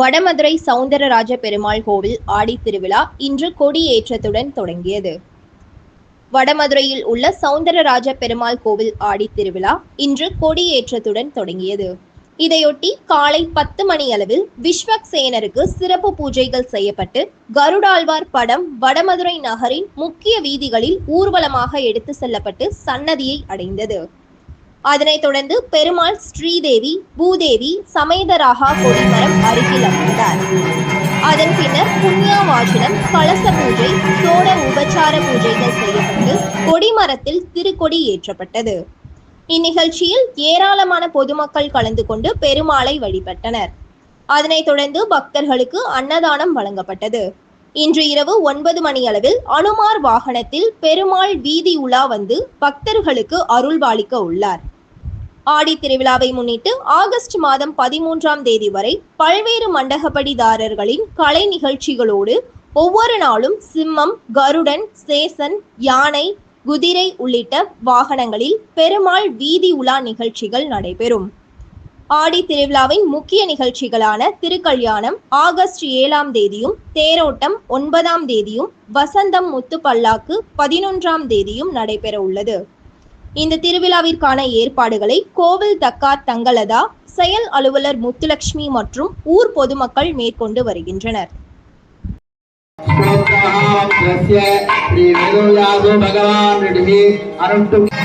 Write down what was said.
வடமதுரை சவுந்தரராஜ பெருமாள் கோவில் ஆடித்திருவிழா இன்று கொடியேற்றத்துடன் தொடங்கியது. வடமதுரையில் உள்ள சவுந்தரராஜ பெருமாள் கோவில் ஆடித்திருவிழா இன்று கொடியேற்றத்துடன் தொடங்கியது. இதையொட்டி காலை பத்து மணி அளவில் விஸ்வக்சேனருக்கு சிறப்பு பூஜைகள் செய்யப்பட்டு கருடாழ்வார் படம் வடமதுரை நகரின் முக்கிய வீதிகளில் ஊர்வலமாக எடுத்து செல்லப்பட்டு சன்னதியை அடைந்தது. அதனைத் தொடர்ந்து பெருமாள் ஸ்ரீதேவி பூதேவி சமேதராக கொடிமரம் அருகில் அமர்ந்தார் அதன் பின்னர் புண்ணியாவாசனம் கலச பூஜை சோழ உபச்சார பூஜைகள் செய்யப்பட்டு கொடிமரத்தில் திருக்கொடி ஏற்றப்பட்டது. இந்நிகழ்ச்சியில் ஏராளமான பொதுமக்கள் கலந்து கொண்டு பெருமாளை வழிபட்டனர். அதனைத் தொடர்ந்து பக்தர்களுக்கு அன்னதானம் வழங்கப்பட்டது. இன்று இரவு ஒன்பது மணியளவில் அனுமார் வாகனத்தில் பெருமாள் வீதி உலா வந்து பக்தர்களுக்கு அருள்பாலிக்க உள்ளார். ஆடி திருவிழாவை முன்னிட்டு ஆகஸ்ட் மாதம் பதிமூன்றாம் தேதி வரை பல்வேறு மண்டகப்படிதாரர்களின் கலை நிகழ்ச்சிகளோடு ஒவ்வொரு நாளும் சிம்மம் கருடன் சேசன் யானை குதிரை உள்ளிட்ட வாகனங்களில் பெருமாள் வீதி உலா நிகழ்ச்சிகள் நடைபெறும். ஆடி திருவிழாவின் முக்கிய நிகழ்ச்சிகளான திருக்கல்யாணம் ஆகஸ்ட் ஏழாம் தேதியும் தேரோட்டம் ஒன்பதாம் தேதியும் வசந்தம் முத்து பல்லாக்கு பதினொன்றாம் தேதியும் நடைபெற உள்ளது இந்த திருவிழாவிற்கான ஏற்பாடுகளை கோவில் தக்கார் தங்கலதா செயல் அலுவலர் முத்துலட்சுமி மற்றும் ஊர் பொதுமக்கள் மேற்கொண்டு வருகின்றனர் श्रीवेदव्यासो भगवान् ऋडिः अरुष्टुम्